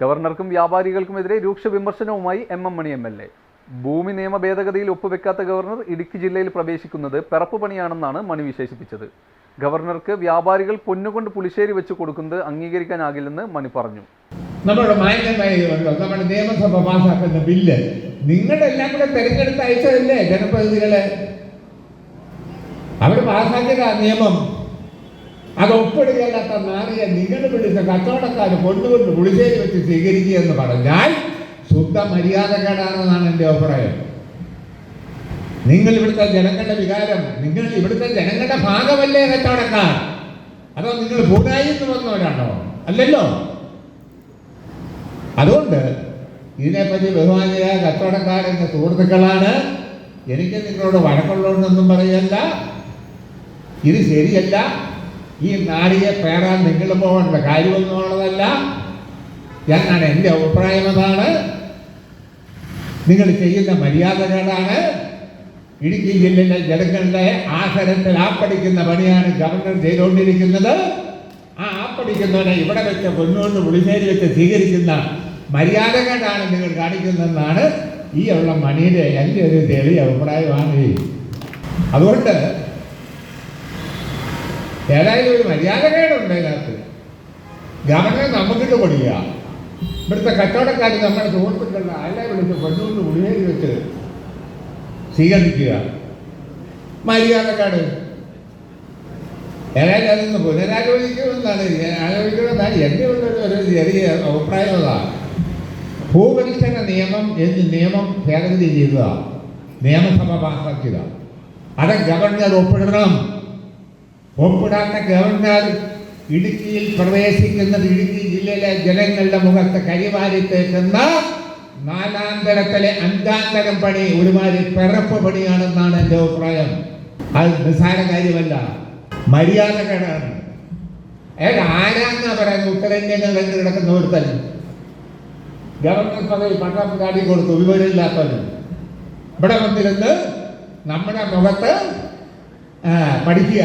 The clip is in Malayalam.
ഗവർണർക്കും വ്യാപാരികൾക്കുമെതിരെ രൂക്ഷ വിമർശനവുമായി M M Mani M L A. ഭൂമി നിയമ ഭേദഗതിയിൽ ഒപ്പുവെക്കാത്ത ഗവർണർ ഇടുക്കി ജില്ലയിൽ പ്രവേശിക്കുന്നത് പിറപ്പ് പണിയാണെന്നാണ് മണി വിശേഷിപ്പിച്ചത്. ഗവർണർക്ക് വ്യാപാരികൾ പൊന്നുകൊണ്ട് പുളിശ്ശേരി വെച്ച് കൊടുക്കുന്നത് അംഗീകരിക്കാനാകില്ലെന്ന് മണി പറഞ്ഞു. നമ്മുടെ നമ്മുടെ നിയമസഭ പാസാക്കുന്ന ബില്ല് നിങ്ങളെല്ലാം കൂടെ തെരഞ്ഞെടുത്ത് അയച്ചതല്ലേ ജനപ്രതിനിധികളെ? അവർ പാസാക്കിയ നിയമം. അത് ഒപ്പിടുകയില്ലാത്ത നാറിയ നിങ്ങൾ വിളിച്ച കച്ചവടക്കാർ കൊണ്ടുകൊണ്ട് പുളിശ്ശേരി വെച്ച് സ്വീകരിക്കുക എന്ന് പറഞ്ഞാൽ ശുദ്ധ മര്യാദക്കേടാണെന്നാണ് എന്റെ അഭിപ്രായം. നിങ്ങൾ ഇവിടുത്തെ ജനങ്ങളുടെ വികാരം നിങ്ങൾ ഇവിടുത്തെ ജനങ്ങളുടെ ഭാഗമല്ലേ കച്ചവടക്കാർ? അതോ നിങ്ങൾ ഭൂതായിന്ന് വന്നവരാണോ? അല്ലല്ലോ. അതുകൊണ്ട് ഇതിനെപ്പറ്റി ബഹുമാനിയായ കച്ചവടക്കാരെന്ന സുഹൃത്തുക്കളാണ്. എനിക്ക് നിങ്ങളോട് വഴക്കുള്ളതെന്നൊന്നും പറയല്ല. ഇത് ശരിയല്ല. ഈ നാടിയെ പേറാൻ നിങ്ങൾ പോകേണ്ട കാര്യമൊന്നുമുള്ളതല്ല എന്നാണ് എന്റെ അഭിപ്രായം അതാണ്. നിങ്ങൾ ചെയ്യുന്ന മര്യാദകളാണ് ഇടുക്കി ജില്ലയിലെ ജനങ്ങളുടെ ആസനത്തിൽ ആപ്പടിക്കുന്ന പണിയാണ് ഗവർണർ ചെയ്തുകൊണ്ടിരിക്കുന്നത്. ആ ആപ്പടിക്കുന്നവനെ ഇവിടെ വെച്ച് പൊന്നുകൊണ്ട് പുളിശ്ശേരി വെച്ച് സ്വീകരിക്കുന്ന മര്യാദകളാണ് നിങ്ങൾ കാണിക്കുന്നതെന്നാണ് ഈ ഉള്ള മണിയുടെ എന്റെ ഒരു തെളിയ അഭിപ്രായമാണ് അതുകൊണ്ട് ഏതായാലും ഒരു മര്യാദകേടുണ്ട് അതിനകത്ത്. ഗവർണർ നമുക്കിട്ട് പഠിക്കുക ഇവിടുത്തെ കച്ചവടക്കാർ നമ്മുടെ സുഹൃത്തുക്കളുടെ അല്ല വിളിച്ച് പെണ്ണുകൊണ്ട് ഉളിയേരി വെച്ച് സ്വീകരിക്കുക? മര്യാദക്കാട്. ഏതായാലും അതൊന്ന് പുനരാലോചിക്കുമെന്നാണ് ആലോചിക്കണമെന്നാണ് എന്റെ ഉള്ളൊരു ഒരു ചെറിയ അഭിപ്രായം അതാണ് ഭൂപരിഷ്കരണ നിയമം എന്ന് നിയമം ഭേദഗതി ചെയ്തതാണ് നിയമസഭ പാസാക്കിയതാണ് അത് ഗവർണർ ഒപ്പിടണം. ഒപ്പിടാത്ത ഗവർണർ ഇടുക്കിയിൽ പ്രവേശിക്കുന്നത് ഇടുക്കി ജില്ലയിലെ ജനങ്ങളുടെ മുഖത്ത് കരിവാരി തേക്കുന്ന നാലാന്തരത്തിലെ അഞ്ചാന്തരം അഞ്ചാം തരം പണി ഒരുമാതിരി പിറപ്പ് പണിയാണെന്നാണ് എന്റെ അഭിപ്രായം. അത് നിസ്സാര കാര്യമല്ല. മര്യാദകേടാണ് അയാൾ ആരാന്നാ പറയുന്നത്? ഉത്തരേന്ത്യയിൽ കണ്ടു കിടക്കുന്ന ഒരുത്തൻ. ഗവർണർ പദവി പട്ടം കാട്ടി കൊടുത്തു വിവരമില്ലാത്തവന്. ഇവിടെ വന്നിരുന്ന് നമ്മുടെ മുഖത്ത് പഠിക്കുക.